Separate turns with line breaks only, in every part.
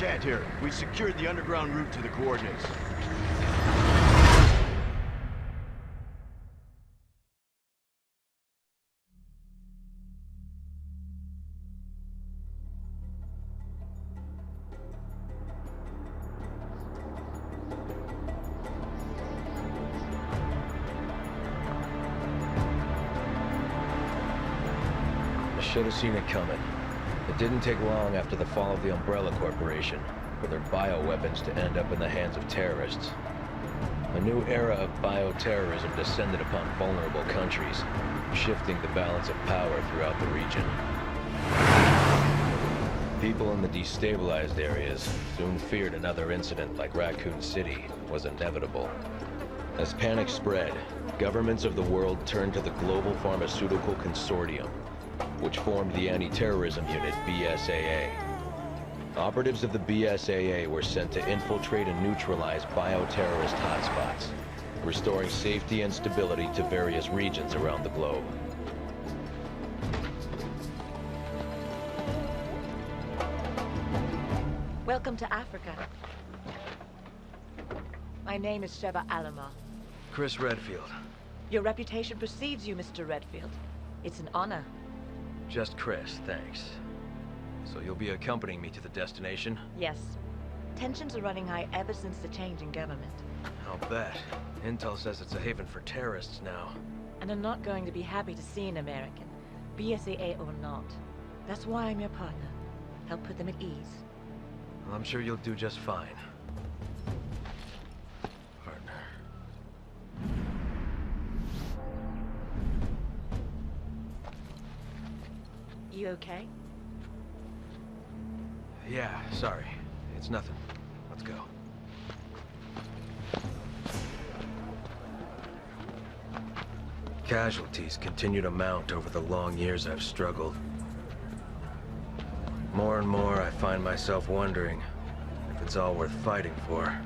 Captain here. We've secured the underground route to the coordinates.
Should have seen it coming. It didn't take long after the fall of the Umbrella Corporation for their bioweapons to end up in the hands of terrorists. A new era of bioterrorism descended upon vulnerable countries, shifting the balance of power throughout the region. People in the destabilized areas soon feared another incident like Raccoon City was inevitable. As panic spread, governments of the world turned to the Global Pharmaceutical Consortium, which formed the anti-terrorism unit BSAA. Operatives of the BSAA were sent to infiltrate and neutralize bioterrorist hotspots, restoring safety and stability to various regions around the globe.
Welcome to Africa. My name is Sheba Alama.
Chris Redfield.
Your reputation precedes you, Mr. Redfield. It's an honor.
Just Chris, thanks. So you'll be accompanying me to the destination?
Yes. Tensions are running high ever since the change in government.
I'll bet. Intel says it's a haven for terrorists now.
And I'm not going to be happy to see an American, BSAA or not. That's why I'm your partner. Help put them at ease.
Well, I'm sure you'll do just fine.
You okay?
Yeah, sorry. It's nothing. Let's go. Casualties continue to mount over the long years I've struggled. More and more, I find myself wondering if it's all worth fighting for.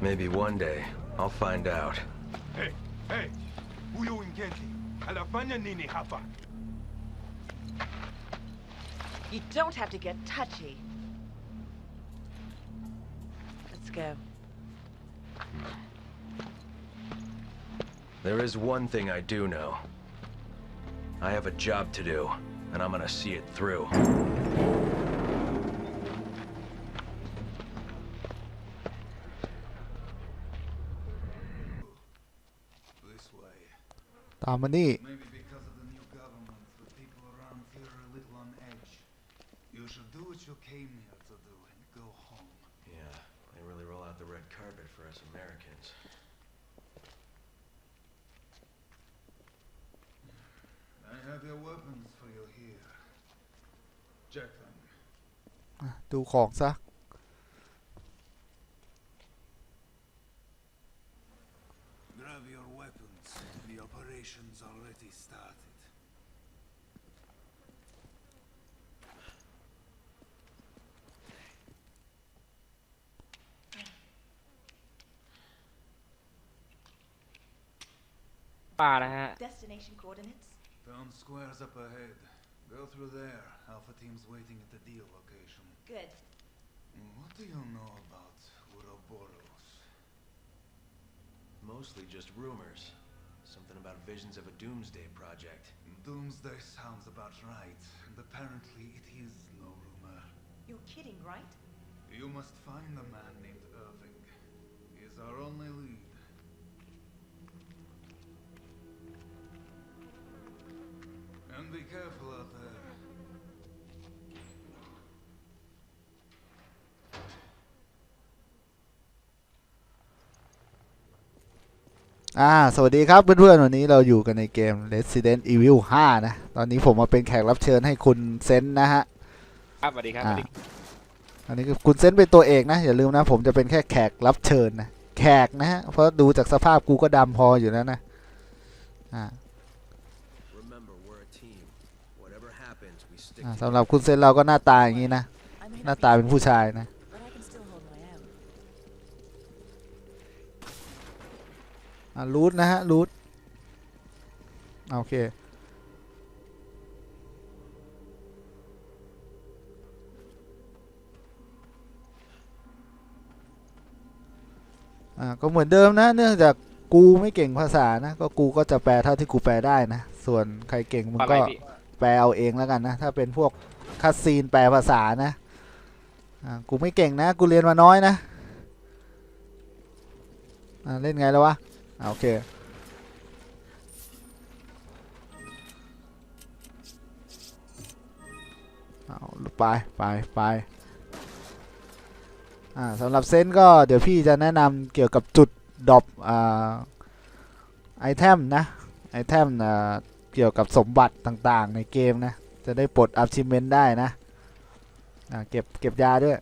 Maybe one day, I'll find out.
Hey, hey, huyo Winkenti anafanya nini hapa?
You don't have to get touchy. Let's go.
There is one thing I do know. I have a job to do, and I'm gonna see it through.
This way.
ต
came here to do and go home.
Yeah, they really roll out the red carpet for us Americans.
I have your weapons for you here. Check them.
ดูของซะ ะ
Destination coordinates?
Town square's up ahead. Go through there. Alpha team's waiting at the deal location.
Good.
What do you know about Ouroboros?
Mostly just rumors. Something about visions of a doomsday project.
Doomsday sounds about right, and apparently it is no rumor.
You're kidding, right?
You must find a man named Irving. He is our only lead. And be careful out there.
อ่า สวัสดีครับเพื่อนๆ วันนี้เราอยู่กันในเกม Resident Evil 5 นะ ตอนนี้ผมมาเป็นแขกรับเชิญให้คุณเซนนะฮะ
ครับสวัสดีครับส
อ่า
วัสดี
อันนี้คือคุณเซนเป็นตัวเอกนะ อย่าลืมนะ ผมจะเป็นแค่แขกรับเชิญนะ แขกนะฮะ เพราะดูจากสภาพกูก็ดำพออยู่แล้วนะ อ่า สำหรับคุณเซนเราก็หน้าตาอย่างนี้นะ หน้าตาเป็นผู้ชายนะรูทนะฮะรูทโอเคก็เหมือนเดิมนะเนื่องจากกูไม่เก่งภาษานะ ก็กูก็จะแปลเท่าที่กูแปลได้นะ ส่วนใครเก่งมึงก็ แปลเอาเองแล้วกันนะ ถ้าเป็นพวกคัสซีนแปลภาษานะกูไม่เก่งนะ กูเรียนมาน้อยนะเล่นไงแล้ววะโอเคเอาไปไปไปอ่าสำหรับเซนก็เดี๋ยวพี่จะแนะนำเกี่ยวกับจุดดรอปอ่าไอเทมนะไอเทมอ่า เกี่ยวกับสมบัติต่างๆ ในเกมนะ จะได้ปลด achievement ได้นะอ่าเก็บเก็บยาด้วย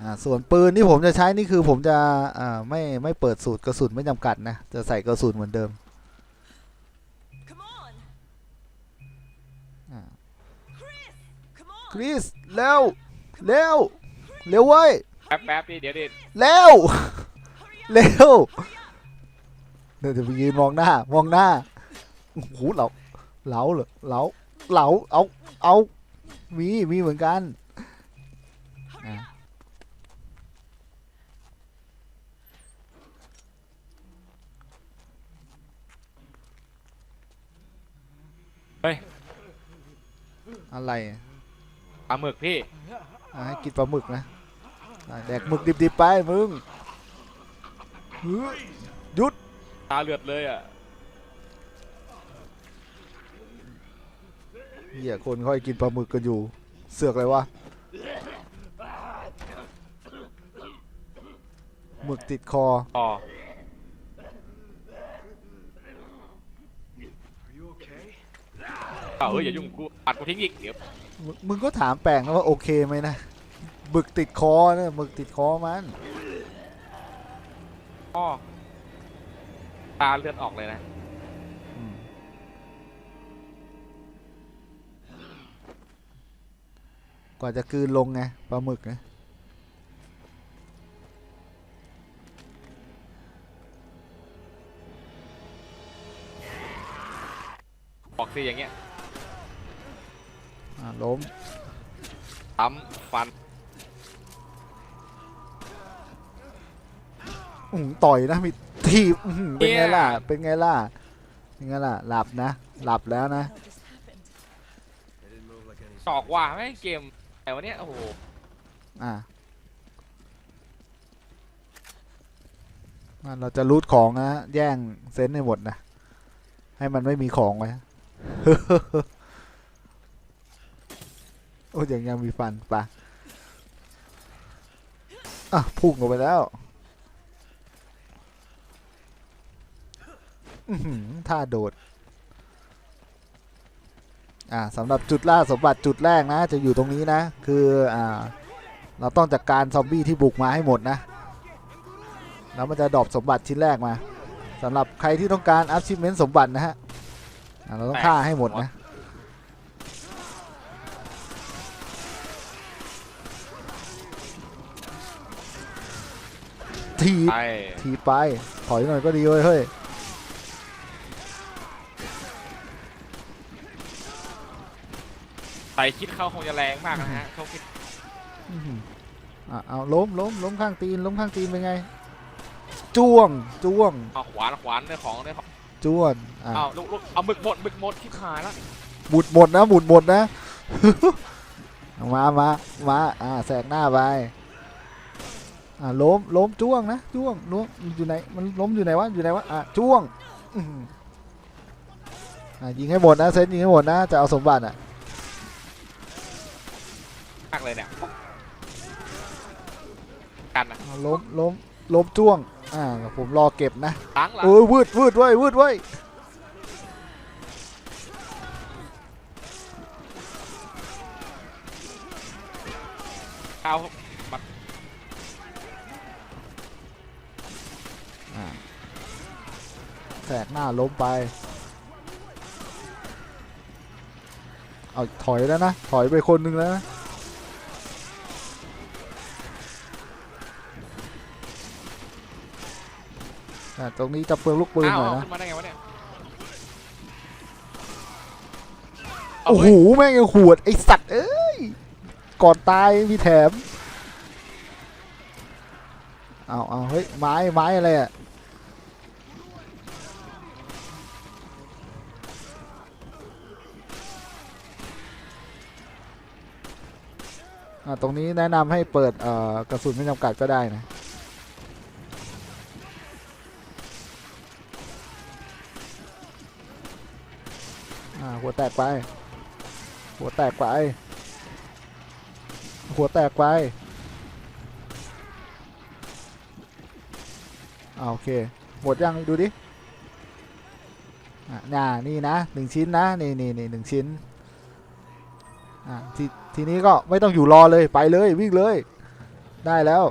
อ่าส่วนปืนที่ผมจะใช้นี่คือผมจะอ่าไม่ไม่เปิดสูตรกระสุนไม่จำกัดนะ จะใส่กระสุนเหมือนเดิม
Come on
อ่า
Come on
คริสเร็วเร็วเร็วเว้ย
แป๊บแป๊บพี่เดี๋ยวดิ
เร็วเร็ว เดี๋ยวจะไปยืนมองหน้า มองหน้าโอ้โหเหลาเหลาเหรอเหลาเหลาเอาเอามีมีเหมือนกันอะ
เฮ้ย
อะไร
ปลาหมึกพี่
อะให้กินปลาหมึกนะอะแดกหมึกดิบๆไปมึงเฮ้ยหยุด
ตาเลือดเลยอะ
เหี้ยคนค่อยกินปลาหมึกกันอยู่ เสือกเลยวะหมึกติดคอ
อ๋อ
Are you okay?
เปล่าเฮ้ยอย่ายุ่งกูปัดกูทิ้งอีกเดี๋ยว
มึงมึงก็ถามแปลงนะว่าโอเคไหมนะหมึกติดคอนะหมึกติดคอมัน
อ๋อ ตาเลือดออกเลยนะ
อืมกว่าจะกลืนลงไงปลาหมึกนะ
ออกสิอย่างเงี้ย
อ่าล้ม
ตั้มฟัน
อื้อหือต่อยนะมี ทีบอื้อหือเป็นไง
เนี่ย
ล่ะ เป็นไงล่ะเป็นไงล่ะ หลับนะ หลับแล้วนะ
What just happened?
They didn't move like any
สอกว่าไม่งเกมแต่วันเนี้ยโอ้โห
อ่าอะเราจะรูดของนะแย่งเซนต์ให้หมดนะ ให้มันไม่มีของไว้ โอ้ยังยังมีฟันปะอะพุ่งออกไปแล้วอื้อหือ ท่าโดด อ่าสำหรับจุดล่าสมบัติจุดแรกนะ จะอยู่ตรงนี้นะ คืออ่าเราต้องจัดการซอมบี้ที่บุกมาให้หมดนะ แล้วมันจะดรอปสมบัติชิ้นแรกมาสำหรับใครที่ต้องการอัพชิ e เมนต์สมบัตินะฮะอ่าเราต้องฆ่าให้หมดนะทีบ
ไป
ทีบไป ถอยหน่อยก็ดีเว้ยเฮ้ย
ใส่คิดเขาคงจะแรงมากนะฮะเขาคิด
อื้อหืออะเอาล้มล้มล้มข้างตีนล้มข้างตีนเป็นไง จ้วงจ้วง
เอาขวานขวานเนื้อของเนื้อของ
จ้วนอะ
เอาลูกลูกเอาหมึกหมดหมึกหมดที่ขายแล้ว
หมุดหมดนะหมุดหมดนะ มามามาอ่าแสกหน้าไปอ่าล้มล้มจ้วงนะจ้วงล้มอยู่ไหนมันล้มอยู่ไหนวะอยู่ไหนวะอะจ้วงอื้อหืออ่ายิงให้หมดนะเซนยิงให้หมดนะจะเอาสมบัติอะ
มากเลยเนี่ยกันนะ
อ่าล้มล้มล้มจ้วง อ่าผมรอเก็บนะ
ล้างหลัง
เออวืดวืดไว้ยวืดไว้ย
เอาบัด
อ่าแสกหน้าล้มไป เอาถอยแล้วนะ ถอยไปคนหนึ่งแล้วนะ ตรงนี้จะเปลืองลูกปืน
อ้าว
หน่อย
เอา
นะ
ขึ้นมาได้ไงวะเนี่ย
โอ้โหแม่งยังขวดไอสัตว์เอ้ยก่อนตายมีแถมเอาเอาเฮ้ยไม้ไม้อะไรอะอะตรงนี้แนะนำให้เปิดเอ่อกระสุนไม่จำกัดก็ได้นะ อ่าหัว แตกไป หัวแตกไป หัวแตกไปอาโอเค หมดยังดูดิอะน่านี่นะหนึ่งชิ้นนะ นี่นี่นี่หนึ่งชิ้น อ่าทีทีนี้ก็ไม่ต้องอยู่รอเลยไปเลยวิ่งเลย ได้แล้ว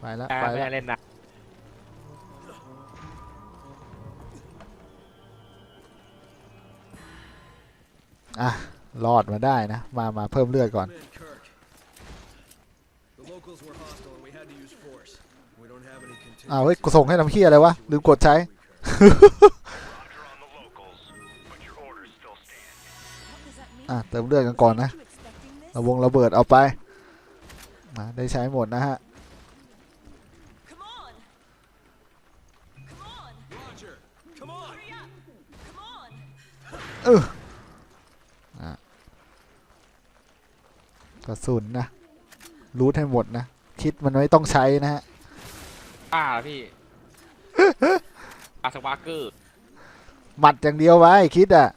ไปแล้วไปแล้ว
เล่นนะ
อะรอดมาได้นะ มา มาเพิ่มเลือดก่อน อ้าวเฮ้ยกูส่งให้น้ำเคียอะไรวะ ลืมกดใช้ อะเติมเลือดกันก่อนนะ ระวงระเบิดเอาไปมาได้ใช้หมดนะฮะ กระสุนนะรูทให้หมดนะคิดมันไม่ต้องใช้นะฮะ
ป้าเหรอพี่ อาสวาเกอร์
หมัดอย่างเดียวไว้คิดอะ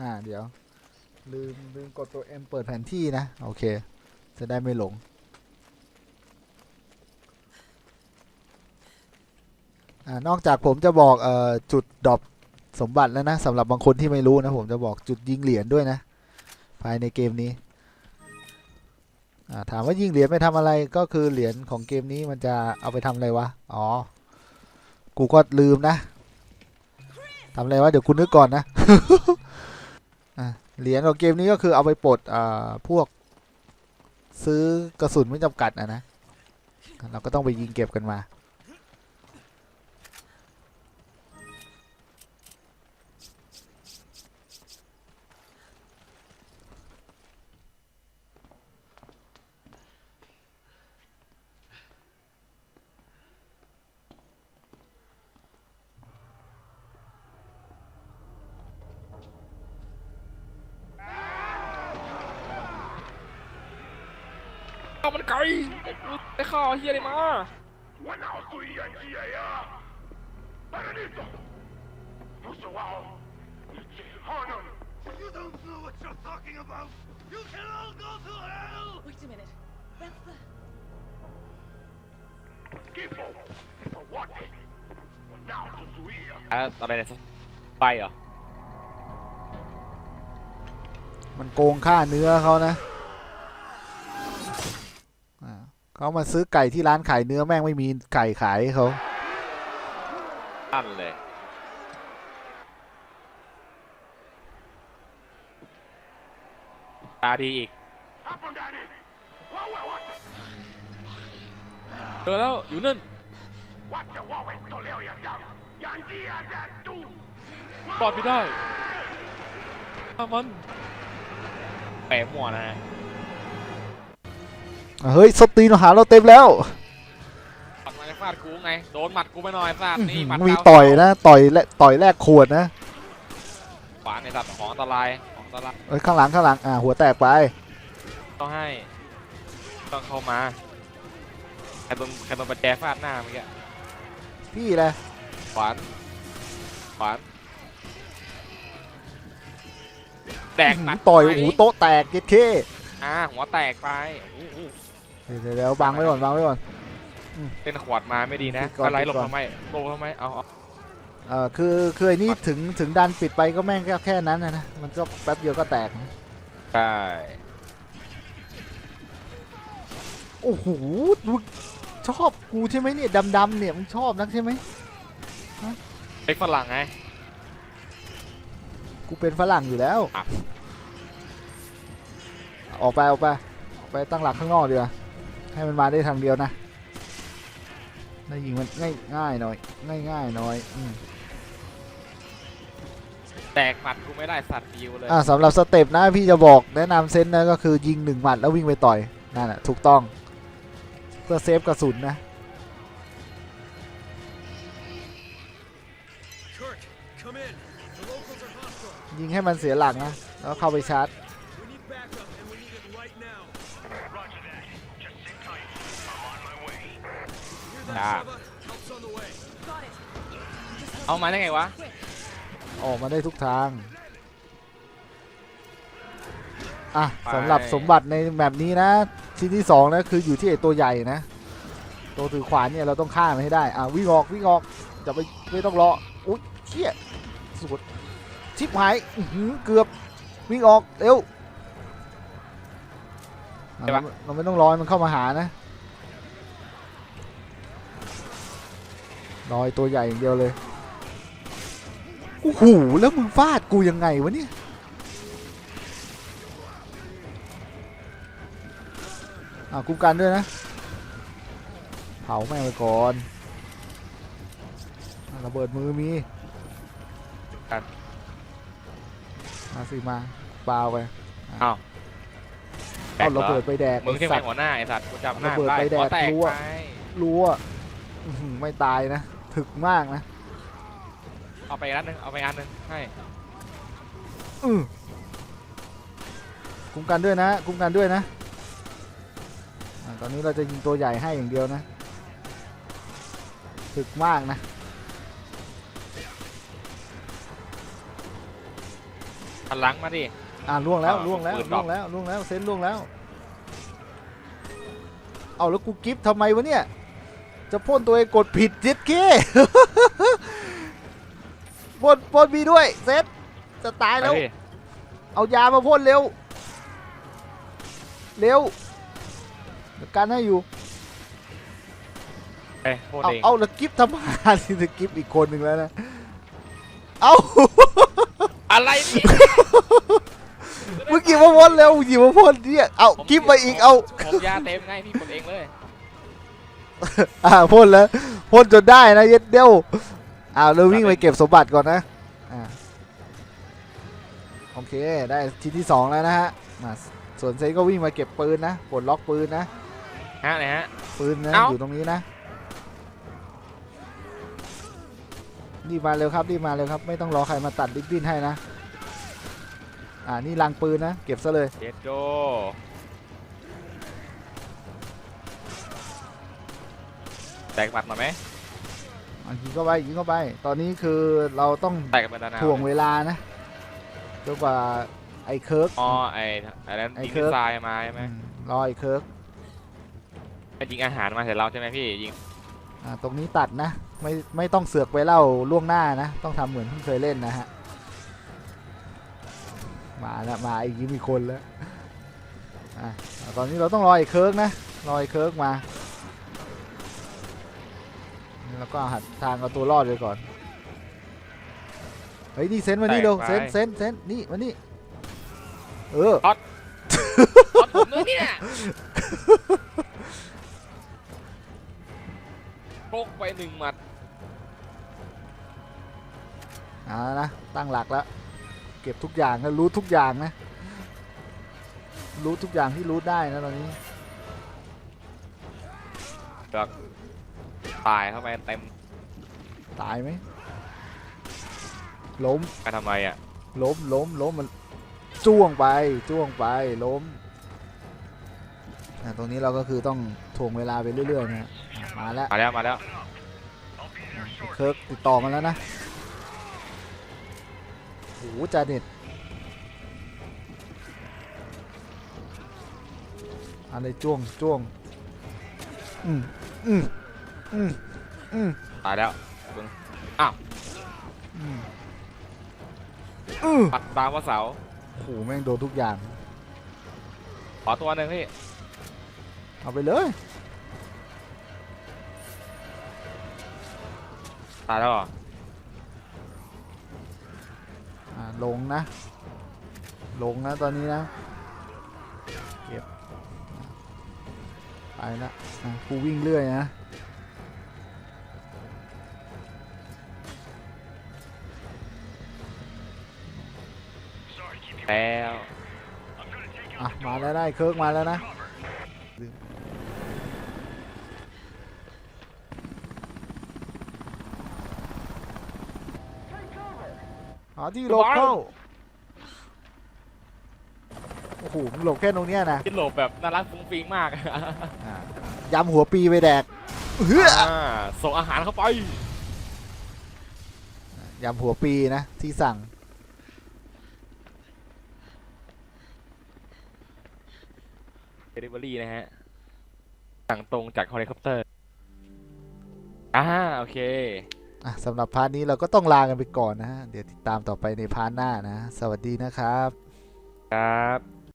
อ่าเดี๋ยว ลืมลืมกดตัว M เปิดแผนที่นะ โอเค จะได้ไม่หลง อ่านอกจากผมจะบอกเอ่อจุดดรอป สมบัติแล้วนะสำหรับบางคนที่ไม่รู้นะผมจะบอกจุดยิงเหรียญด้วยนะ ภายในเกมนี้ถามว่ายิงเหรียญไปทำอะไรก็คือเหรียญของเกมนี้มันจะเอาไปทำอะไรวะ อ๋อ กูก็ลืมนะทำอะไรวะเดี๋ยวกูนึกก่อนนะะเหรียญของเกมนี้ก็คือเอาไปปลดพวกซื้อกระสุนไม่จำกัดอะนะ เราก็ต้องไปยิงเก็บกันมา
เอามันไกลไอ้ข้าวเฮียอะไรมา
You don't know what you're talking about! You can all go to hell!
Wait a minute. That's the...
Tipo, for what? Now to Zuia.
อะอะไรเนี่ยไปเหรอ
มันโกงค่าเนื้อเขานะอ่า เขามาซื้อไก่ที่ร้านขายเนื้อแม่งไม่มีไก่ขายเขา
นั่นเลยตาดีอีกเจอแล้วอยู่นั่นปลอดไม่ได้ถ้ามันแปะมั่วนะฮะ
เฮ้ยสตีนหาเราเต็มแล้ว
ปัดมาจะฟาดกูไง โดนหมัดกูไปหน่อยฟาดนี่หมัด
มี
เท้า
ต่อยนะ ต่อยและต่อยแลกขวดนะ
ขวานในสัตว์ของอันตรายของอันตราย
เอ้ยข้างหลังข้างหลังอ่าหัวแตกไป
ต้องให้ ต้องเข้ามาใครโดนใครโดนประแจฟาดหน้าเมื่อกี้
พี่เลย
ขวานขวานแตกหนัก
ต่อย
ไหม
โอ้โหโต๊ะแตกเย็ดเค
อ่าหัวแตกไปอู้หู
เดี๋ยวเดี๋ยวบังไว้ก่อนบังไว้ก่อน
เล่นขวดมาไม่ดีนะ
ปิดก่อน
อะไร
ปิด
หลบ
ก่อน
ทำไมหลบทำไมเอาเอา
เอ่อคือคือไอ้นี่ถึงถึงดันปิดไปก็แม่งก็แค่นั้นนะนะมันก็แป๊บเดียวก็แตกนะ
ใช่
โอ้โหมึงชอบกูใช่ไหมเนี่ยดำๆเนี่ยมึงชอบนักใช่ไหม
ไอ้ฝรั่งไง
กูเป็นฝรั่งอยู่แล้ว
อะ
ออกไปออกไปออกไปตั้งหลักข้างนอกดีกว่า ให้มันมาได้ทางเดียวนะได้ยิงมันง่ายง่ายหน่อยง่ายง่ายหน่อยอืม
แตกหมัดกูไม่ได้สัตว์ฟิวเลย
อ่าสำหรับสเต็ปนะพี่จะบอกแนะนำเซนนะก็คือยิงหนึ่งหมัดแล้ววิ่งไปต่อยนั่นแหะถูกต้อง เพื่อเซฟกระสุนนะ
Kirk, come in. The locals are hostile.
ยิงให้มันเสียหลังนะ แล้วเข้าไปชาร์จ
the way.
เอามาได้ไงวะ
ออกมาได้ทุกทาง อะสำหรับสมบัติในแบบนี้นะ ชิ้นที่สองนะคืออยู่ที่ไอตัวใหญ่นะ ตัวถือขวานเนี่ยเราต้องฆ่ามันให้ได้ อะวิ่งออกวิ่งออกจะไปไม่ต้องรอ อุ้ยเชี่ยสุดชิบหายอื้อหือเกือบวิ่งออกเร็วอะ
ใช่ปะ
เราเราไม่ต้องรอให้มันเข้ามาหานะรอไอ้ตัวใหญ่อย่างเดียวเลยโอ้โหแล้วมึงฟาดกูยังไงวะเนี่ยอ่าคุ้มกันด้วยนะเผาแม่งไปก่อนอะระเบิดมือมี
ครับ
มาสิมาเปล่าไป
อ้าว แต
เอา
กเหร
ระ
อ
เบิดไปแดก
มึงใช่ไหม
สัตว์
หัวหน้าไอ้สัตว์กูจำหน้า
ระเบิด
ได้
ไปแดก
หัวแตก
รั้ว
ไป
รู้อะอื้อหือไม่ตายนะ ถึกมากนะ
เอาไปอันหนึงเอาไปอันหนึงให้
อือคุ้มกันด้วยนะ คุ้มกันด้วยนะอ่าตอนนี้เราจะยิงตัวใหญ่ให้อย่างเดียวนะ ถึกมากนะ
พลังมาดิ
อ่าล่วงแล้ว
อ่า
ล่วงแล้ว
ปืนดร
ล่
อ
ว
ป
งแล้วล่วงแล้วเซนล่วงแล้ว เอาแล้วกูกิฟต์ทำไมวะเนี่ย จะพ่นตัวเองกดผิดเจ็ดเก้พ่นพ่นมีด้วยเซตจะตาย
ไป
แล้ว
ดิ
เอายามาพ่นเร็ว เร็วเดี๋ยวกันให้อยู่
เอ้ยโคตร
เอา
เอง
เอาแล้วกิฟต์ทำหาที่จะกิฟต์อีกคนหนึ่งแล้วนะ เอา
อะไรนี่
มึงหยิบ มาพ่นเร็วหยิบมาพ่นเนี่ยเอา
ผม
กิฟต์มาอีกเอา
ผมยาเต็มไงพี่กดเองเลย
อ่าพ่นแล้วพ่นจนได้นะเย็ดเดียวอ่าเราวิ่งไปเก็บสมบัติก่อนนะอ่าโอเคได้ชิ้นที่สองแล้วนะฮะมาส่วนเซนก็วิ่งมาเก็บปืนนะปลดล็อกปืนนะ
ฮะไหนฮะ
ปืนนะ
เอ้า
อยู่ตรงนี้นะรีบมาเร็วครับรีบมาเร็วครับ ไม่ต้องรอใครมาตัดดิบบิ้นให้นะ อ่านี่ลังปืนนะ เก็บซะเลย
เจ็ดโจแตกหมัดมาไหม
อะยิงเข้าไปยิงเข้าไป ตอนนี้คือเราต้อง
แตกกับดานาว
ถ่วงเวลานะจนกว่าไอ้เคิร์ก
อ๋อไอ้ไอ้นั้น
ไอ้
ยิง
เคิ
มิ
ร์
ส
ก
ไซล์มาใช่ไหม
อืมรอไอ้เคิร์ก
ไอ้ยิงอาหารมาเสร็จเราใช่ไหมพี่ยิง
อ่าตรงนี้ตัดนะ ไม่ไม่ต้องเสือกไปเล่าล่วงหน้านะ ต้องทำเหมือนเพิ่งเคยเล่นนะฮะ มาแล้วมาอีกมีคนแล้วอะตอนนี้เราต้องรอไอ้เคิร์กนะรอไอ้เคิร์กมา แล้วก็หัดทางเอาตัวรอดไปก่อนเฮ้ยนี่เซนมานี่เร็วเซนเซนเซนนี่มานี่เออ
รถผมด้วยเนี่ยโปกไปหนึ่งหมัด
เอาละนะตั้งหลักแล้ว เก็บทุกอย่างนะรู้ทุกอย่างนะ รู้ทุกอย่างที่รู้ได้นะตอนนี้
ตายเข้าไปเต็ม
ตายไหมล้ม
กันทำไมอะ
ล้มล้มล้มมันจ้วงไปจ้วงไปล้มอะตรงนี้เราก็คือต้องถ่วงเวลาไปเรื่อยๆนะฮะอะมาแล้ว
มาแล้วมาแล้ว
เคิร์กติดต่อมาแล้วนะโอ้โหจาเน็ตอะไรจ้วงจ้วงอืมอืมอืมอืม
ตายแล้ว
อืมอืม
ปัดตามว่าเสา
โอ้โหแม่งโดนทุกอย่าง
ขอตัวหนึ่งพี่
เอาไปเลย
ตายแล้วเหรอ
อ่า ลงนะ ลงนะตอนนี้นะ เก็บ ไปละอะกูวิ่งเรื่อยนะ
แล้ว
อะ มาแล้วได้เคิร์กมาแล้วนะาที่หลบเข้า โอ้โหมึงหลบแค่ตรงเนี้ยนะ
ที่หลบแบบน่ารักฟุ้งฟิ้งมาก
อะยำหัวปีไปแดกเฮ้ย
อ่าส่งอาหารเข้าไป
ยำหัวปีนะ ที่สั่ง
เดลิเวอรี่นะฮะ สั่งตรงจากเฮลิคอปเตอร์ อ่า โอเค
อะ สำหรับพาร์ทนี้เราก็ต้องลากันไปก่อนนะฮะ เดี๋ยวติดตามต่อไปในพาร์ทหน้านะ สวัสดีนะครับ
ครับ